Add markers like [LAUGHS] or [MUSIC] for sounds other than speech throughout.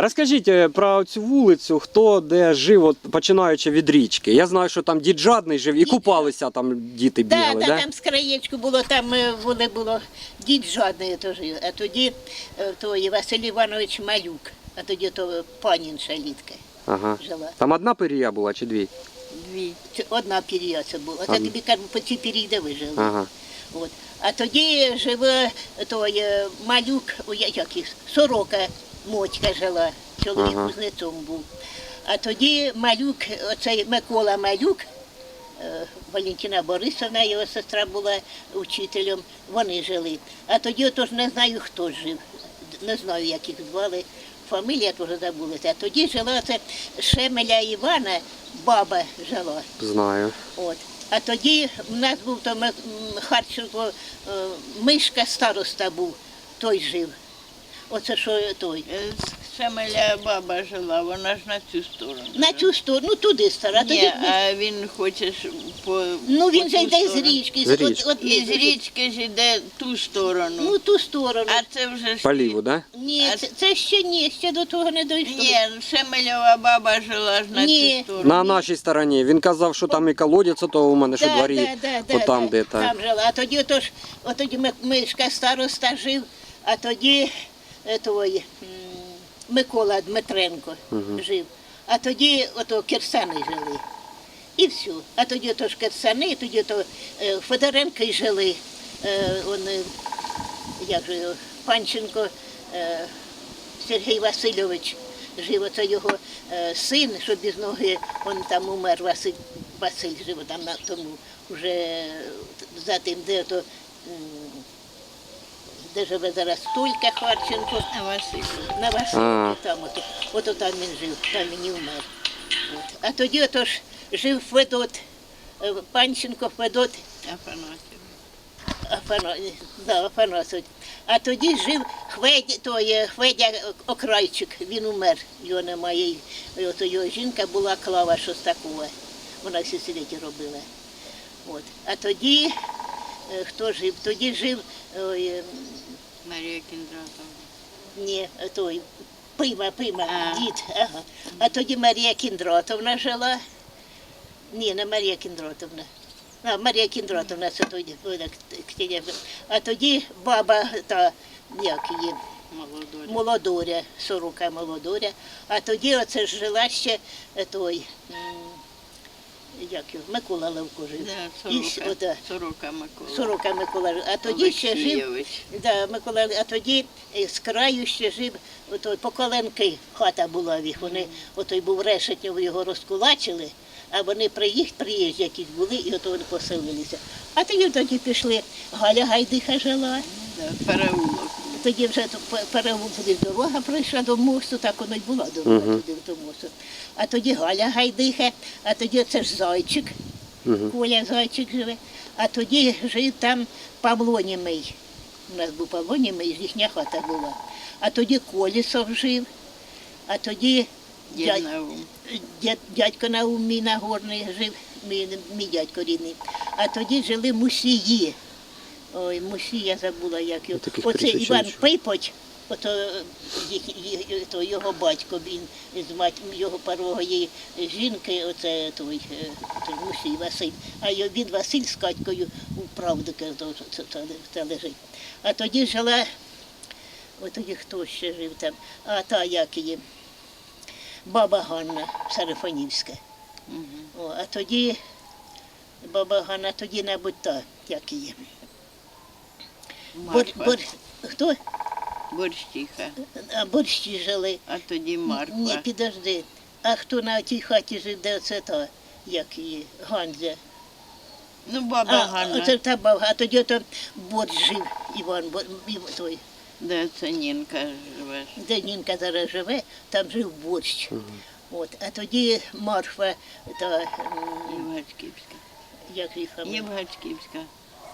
Розкажіть е, про цю вулицю, хто де жив, от, починаючи від річки. Я знаю, що там дід жадний жив і купалися там діти бігали, да, да? там з краєчку було, там е, воно було дід жодний то жив, а тоді е, той Василь Іванович Малюк, а тоді то панін шалітка Ага. жила. Там одна пирія була чи дві? Дві. Це одна пір'я це була. Це тобі кажу, по цій пір'ї, де ви жили. Ага. От. А тоді живе той малюк, як їх, сорока Мотька жила, чоловік Ага. кузнецом був. А тоді малюк, оцей Микола Малюк, е, Валентина Борисовна, його сестра була учителем, вони жили. А тоді отож не знаю, хто жив, не знаю, як їх звали. Фамілія теж забулася. А тоді жила це Шемеля Івана, баба жила. Знаю. От. А тоді в нас був м, Харченко, е, мишка староста був, той жив. Оце що той. Е, Шемеля баба жила, вона ж на цю сторону. На цю сторону, ну туди стара. Тоді, Ні, а він хоче ж по ну він по же йде з річки. З річки. От, от, І з річки ж йде ту сторону. Ну ту сторону. а це вже ж По ліву, да? Ні, а- це, це ще ні, ще до того не дійшло. Ні, Шемельова баба жила ж на Ні. цю сторону. На нашій стороні. Він казав, що там і колодязь, то у мене що Да, дворі, да, да, да, отам да, де там. Там жила. А тоді отож, отоді ми- мишка староста жив, а тоді е, той м, Микола Дмитренко жив. А тоді ото Кирсани жили. І все. А тоді то ж Кирсани, тоді то е, Федоренки жили. Е, вони, як же Панченко е, Сергій Васильович жив, оце його е, син, що без ноги, він там умер, Василь, Василь жив там на тому, вже за тим, де то, де живе зараз Тулька Харченко, А Василь. на А. Васильові, там, ото, ото там він жив, там він і вмер. От. А тоді отож жив Федот, е, Панченко Федот Афанасів. Афано, да, Афанасович. А тоді жив Хведя, той, е, Хведя Окрайчик, він умер, його немає. І от його жінка була Клава Шостакова, вона всі робила. От. А тоді, е, хто жив? Тоді жив ой, ем, Марія Кіндратова. ні, той, Пима, Пима, А. дід. Ага. А тоді Марія Кіндратовна жила. Ні, не Марія Кіндратовна. А, Марія Кіндратовна, це тоді. ой, так. А тоді баба та, як її, Молодой. Молодоря, сорока Молодоря. А тоді оце ж жила ще е, той, м, як його, Микола Левко жив. Да, І с- сорока, ота, сорока Микола. Сорока Микола. жив. А тоді ще жив Олексійович. Да, Микола, а тоді е, з краю ще жив отой Поколенки хата була в їх. Вони отой був решетньов, його розкулачили, а вони приїх, приїжджі якісь були, і ото вони поселилися. А тоді тоді пішли. Галя Гайдиха жила. Да, переулок. Тоді вже то пе- переулок туди дорога прийшла до мосту, так воно й була дорога Мгм. туди до мосту. А тоді Галя Гайдиха, а тоді це ж зайчик. Мгм. Коля зайчик живе. А тоді жив там Павло Німий. У нас був Павло Німий, їхня хата була. А тоді Колісов жив, а тоді дядь, дядь, дядько Наум мій Нагорний жив, мій, мій дядько рідний. А тоді жили мусії. Ой, мусі, я забула, як його. Таких Оце прізвищ Іван не. Пипоч, ото їх, їх- то його батько, він з мать його первої жінки, оце той, е, той Мусій Василь. А його він Василь з Катькою у правдика це, лежить. А тоді жила, от тоді хто ще жив там, а та як її, баба Ганна Сарафанівська. О, а тоді баба Ганна, тоді, мабуть, та, як її. Бор, Марфа. бор, хто? Борщиха. А борщі жили. А тоді Марфа. Ні, підожди. А хто на тій хаті жив, де це та, як її, Ганзя? Ну, баба А, Ганна. оце та баба, а тоді то борщ жив Іван, Бор- Ів- той, Де це Нінка живе? де Нінка зараз живе, там жив борщ. От, а тоді Марфа, та, м, Євгачківська. як її фамілія? Євгачківська.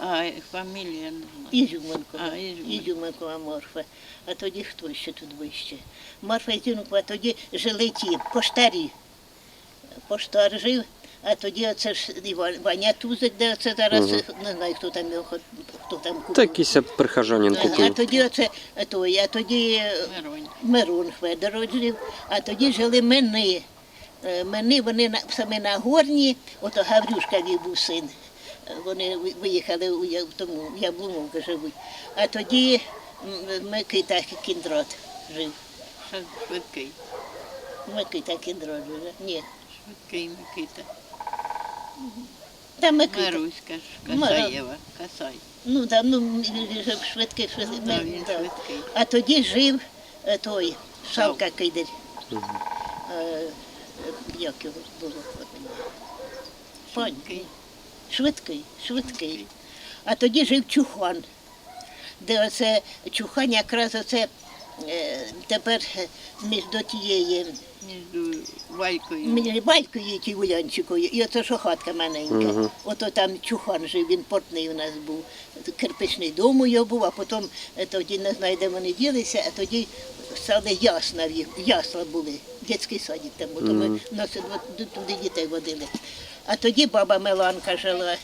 А, фамілія не знаю. Ізюменкова. А, Ізюменкова. Ізюменкова Марфа. А тоді хто ще тут вище? Марфа Ізюменкова, а тоді жили ті поштарі. Поштар жив, А тоді оце ж Іван- Ваня Тузик, де це зараз, не знаю, хто там його, хто там купив. Та якийсь прихожанин А купив. тоді оце, а той, а тоді е, Миронь. Мирон Федорович жив, а тоді жили мени. Е, Мени, вони на, саме на горні, ото Гаврюшка він був син. Вони виїхали у в тому в живуть. А тоді Микита Кіндрат жив. Швидкий. Микита Кіндрат жив. Ні. Швидкий Микита. Та Микита. Маруська ж Касаєва. Касай. Ну, да, ну, швидкий, швидкий. Да, він да. швидкий. А тоді жив е, той Шавка Кидель. Е, Як його було? Пань. Швидкий. Швидкий. А тоді жив Чухан, де оце Чухан якраз оце е, тепер е, між до тієї Між Валькою. між Балькою і ті Улянчикою, і оце що хатка маленька. Мгм. Ото там Чухан жив, він портний у нас був. Кирпичний дом у його був, а потім е, тоді не знаю, де вони ділися, а тоді стали ясна в їх, ясла були, дитячий садик там, бо то ми нас туди дітей водили. А тоді баба Меланка жила.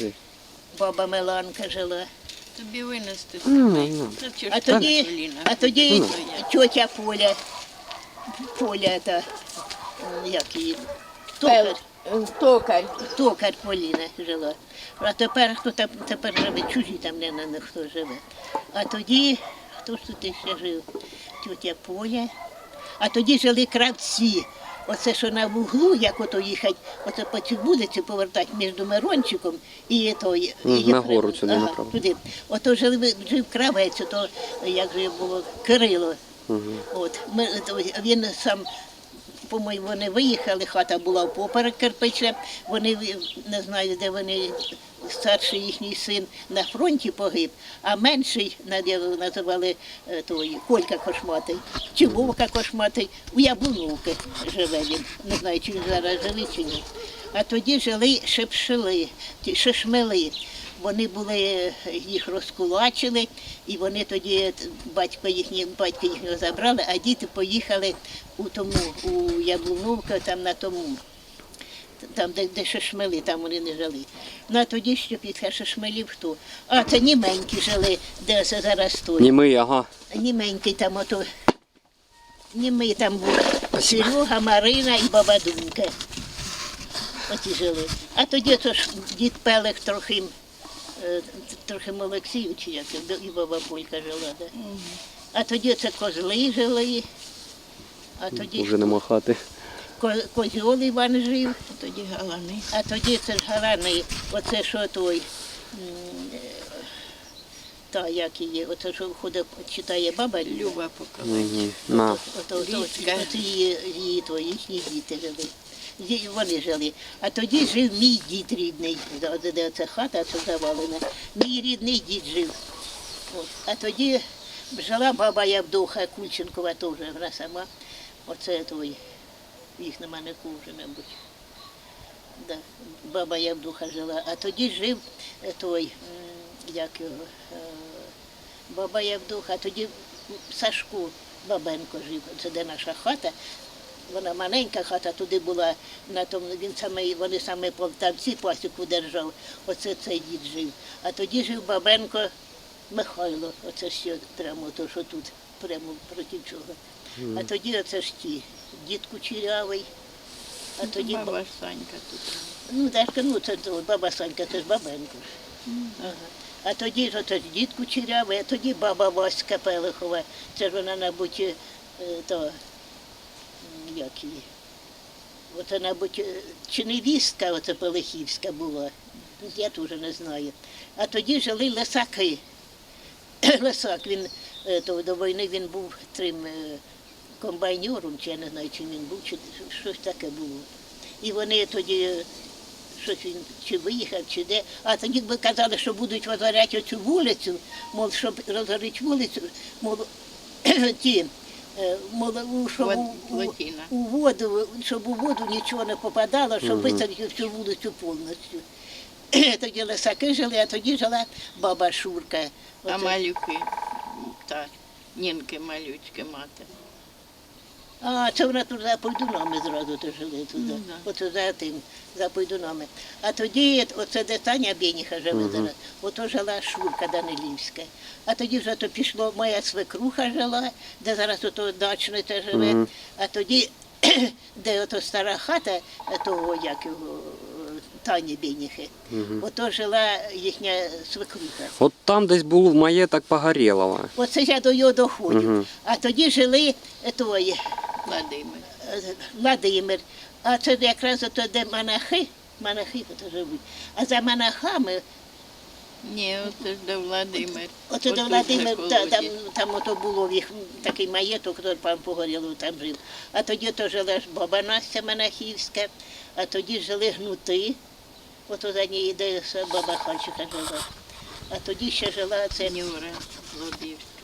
Ну, Баба Меланка жила. Тобі винести Ну, ну. Чого А тоді, а тоді Ну, тьотя Поля, Поля та як її, токар, Токар. токар Поліна жила. А тепер хто там тепер живе, чужі там не на хто живе. А тоді, хто ж тут ще жив? Тьотя Поля. А тоді жили кравці. Оце що на вуглу, як ото їхати, оце по цю вулицю повертати між Мирончиком і той. На гору сюди ага, направо. туди. Ото жив, жив кравець, ото як же було Кирило. От ми то він сам. Вони виїхали, хата була впоперек кирпича. Вони не знаю, де вони старший їхній син на фронті погиб, а менший називали е, той Колька Кошматий, чи Вовка Кошматий, у Яблуновки живе він. Не знаю, чи він зараз живий чи ні. А тоді жили шепшили, шешмели. Вони були, їх розкулачили, і вони тоді батько їхній, батько їхнього забрали, а діти поїхали у тому, у Яблуновку, там на тому, там, де, де шешмели, там вони не жили. Ну а тоді що після шешмелів хто? А це німенькі жили, де це зараз стоїть. Німий, ага. Німенький там ото. Німий там був Серега, Марина і баба Думка. Оті жили. А тоді то ж дід Пелех трохи, трохи Олексію, чи як, і баба Полька жила. Да? А тоді це козли жили. А тоді Уже нема хати. козьол Іван жив. а Тоді галани. А тоді це ж гарани, оце що той, е, та як її, оце що ходить, читає баба Люба. На. Ото, ото, ото, Річка. ото її, їхні діти жили. Вони жили. А тоді жив мій дід рідний, де, де- де ця хата це завалена. Мій рідний дід жив. От. А тоді жила баба Явдоха Кульченкова теж, вона сама. Оце той, їх нема нікого вже, мабуть. Да. Баба Явдуха жила. А тоді жив е, той, як його, е, баба Явдуха, а тоді Сашко Бабенко жив. Це де наша хата. Вона маленька хата, туди була на тому, він саме, вони саме полтавці пасіку держав. Оце цей дід жив. А тоді жив Бабенко Михайло, оце ще прямо то, що тут, прямо проти чого. А тоді оце ж ті, дід Кучерявий. А тоді Баба Санька тут. Ну, Дашка, ну це то, баба Санька, це ж бабенко. Ага. А тоді ж оце ж дід Кучерявий, а тоді баба Васька Пелихова. Це ж вона, мабуть, е, то, як її. Оце, мабуть, е, чи невістка оце Пелихівська була. Я теж не знаю. А тоді жили лисаки. [COUGHS] Лисак, він е, то, до війни він був трим е, комбайнером, чи я не знаю, чим він був, чи щось таке було. І вони тоді щось він чи виїхав, чи де. А тоді би казали, що будуть розоряти оцю вулицю, мов, щоб розорити вулицю, мов, [COUGHS] ті, щоб у, у, у воду, щоб у воду нічого не попадало, щоб висадити всю вулицю повністю. [CLEARS THROAT] Тоді лисаки жили, а тоді жила баба Шурка. А малюки. так, Нінки малючки мати. А, це вона тут за Пойдунами зразу то жили туди. Ну, да. Оце за тим, за Пойдунами. А тоді, оце де Таня Бєніха живе зараз, ото жила Шурка Данилівська. А тоді вже то пішло, моя свекруха жила, де зараз ото дачниця живе. Мгм. А тоді, [CLEARS THROAT] де ото стара хата, того, як його, Тані Бєніхи, ото жила їхня свекруха. От там десь був маєток Погорєлова. Оце я до його доходжу. Мгм. А тоді жили е, той, Владимир. Владимир. А це якраз ото, де монахи, монахи тут живуть. А за монахами, Ні, оце ж де Владимир. оце Отут Владимир, та, там, там ото було їх такий маєток, то пан Погорілов там жив. А тоді то жила ж баба Настя монахівська, а тоді жили гнути. Ото за ній де баба Хальчика жила. А тоді ще жила це Нюра Лобівська.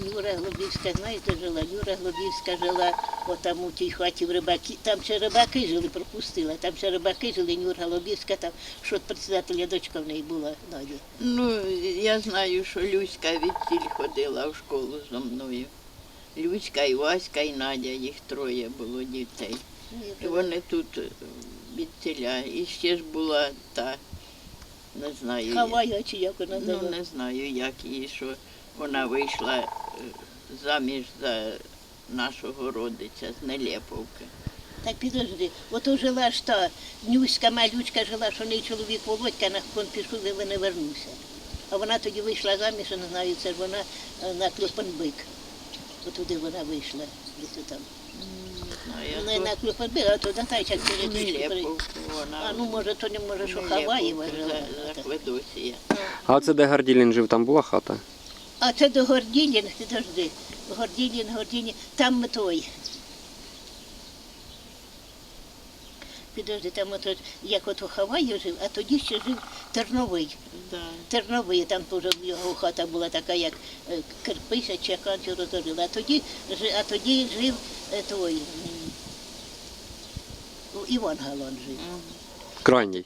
Юра Глобівська, знаєте, жила. Юра Глобівська жила отам у тій хаті в рибаки. Там ще рибаки жили, пропустила. Там ще рибаки жили, Юра Глобівська, там, що от председателя дочка в неї була Надя. Ну, я знаю, що Люська відтіль ходила в школу зо мною. Люська і Васька, і Надя, їх троє було дітей. І вони тут е, відтіля. І ще ж була та, не знаю. Хавая чи як вона Ну, не знаю, як її, що вона вийшла заміж за нашого родича з Нелєповки. Так підожди, ото жила ж та Нюська, малючка жила, що неї чоловік Володька на кон пішов, і не вернувся. А вона тоді вийшла заміж, я не знаю, це ж вона е, на Клопанбик. Туди вона вийшла, десь там. Не знаю, Не на Клопанбик, а то на тайчак перед А ну може то не може, що Хаваєва жила. А це де Горділін жив, там була хата? А це до Горділін, підожди. Горділін, Горділін, там той. Підожди, там ото, як ото Хаваєв жив, а тоді ще жив Терновий. Да. Терновий, там теж його хата була така, як е, кирпича чи яка чи розорила. А тоді, а тоді жив е, той. Іван Галан жив. Крайній.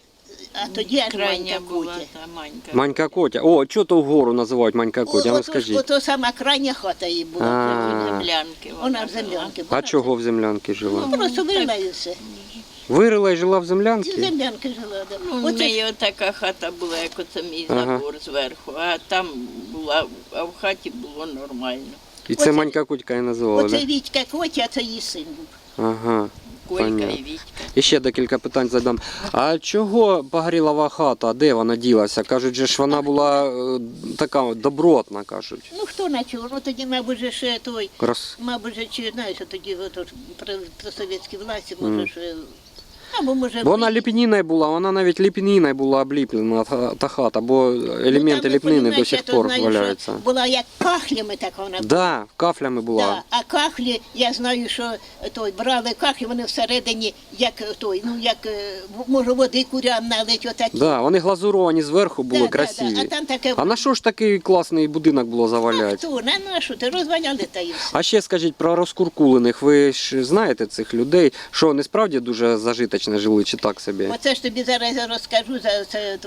А тоді аж Крайня Манька була Котя. та Манька. Манька Котя. О, чого то вгору називають Манька Котя? Ну Ото, скажіть. ото сама крайня хата її була. А. Землянки Вона в землянки була. А чого в землянки жила? Ну, просто вирила і все. Вирила і жила в І землянки? землянки жила. Да. Ну, в Оце неї така хата була, як оце мій Ага. забор зверху, а там була, а в хаті було нормально. І це Оце- Манька Котька і називали, оце да? Вітька Котя, а це її син був. Ага. Колька і Вітька. І ще декілька питань задам. А чого Багрілова хата? Де вона ділася? Кажуть, же ж вона була е, така добротна, кажуть. Ну хто на чого? Ну тоді, мабуть, же ще той, Крас... мабуть, же, чи знаєш, що тоді про ж при, при совєтській власті, може, ще, або може... Вона ви- ліпніною була, вона навіть ліпніною була обліплена та, та хата, бо Ну, елементи там, ліпнини до сих то пор знаю, що валяються. Була як кахлями така вона була. Да, кафлями була. Да, а кахлі, я знаю, що той брали кахлі, вони всередині, як той, ну як е, може води курям налить, отакі. Да, вони глазуровані зверху були Да, да, красиві. Да, а там таке А на що ж такий класний будинок було заваляти? хто? На нашу, ти розваляли та і все. А ще скажіть про розкуркулених. Ви ж знаєте цих людей, що вони справді дуже зажиточно жили, чи так собі? Оце ж тобі зараз розкажу за, це,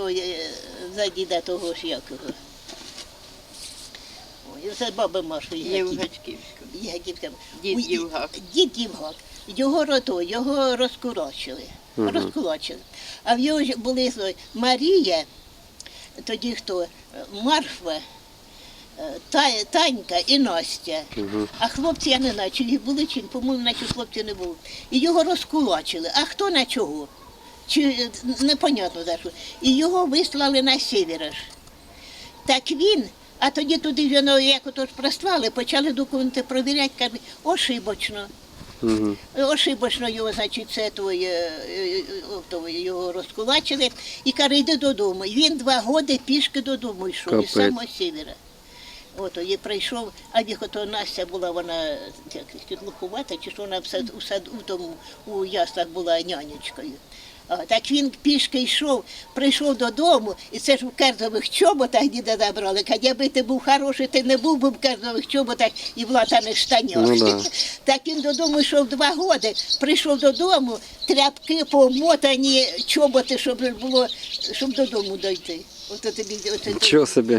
за діда того ж якого. Ой, це баба Маша. Євгачківська. Ягідка. Дід У- Євгак. Дід Євгак. Його рото, його розкурочили. Мгм. Розкулачили. А в його ж були зо- Марія, тоді хто? Марфа, Та- Танька і Настя. Угу. А хлопці, я не знаю, чи їх були, чи по-моєму, наче хлопці не було. І його розкулачили. А хто на чого? Чи е, непонятно за що. І його вислали на север. аж. Так він, а тоді туди воно як ото ж прислали, почали документи провіряти, кажуть, ошибочно. Угу. Ошибочно його, значить, це той, е, е, то, його розкулачили і каже, йди додому. І він два роки пішки додому йшов із самого севера. Ото і прийшов, а їх ото Настя була, вона як глуховата, чи що вона в сад, у сад у тому у яслах була нянечкою. А, так він пішки йшов, прийшов додому, і це ж в керзових чоботах діда забрали. Каже, якби ти був хороший, ти не був би в керзових чоботах і в латаних штанях. Ну да. [LAUGHS] Так він додому йшов два роки, прийшов додому, тряпки помотані, чоботи, щоб було, щоб додому дойти. Ото тобі оце Чого собі?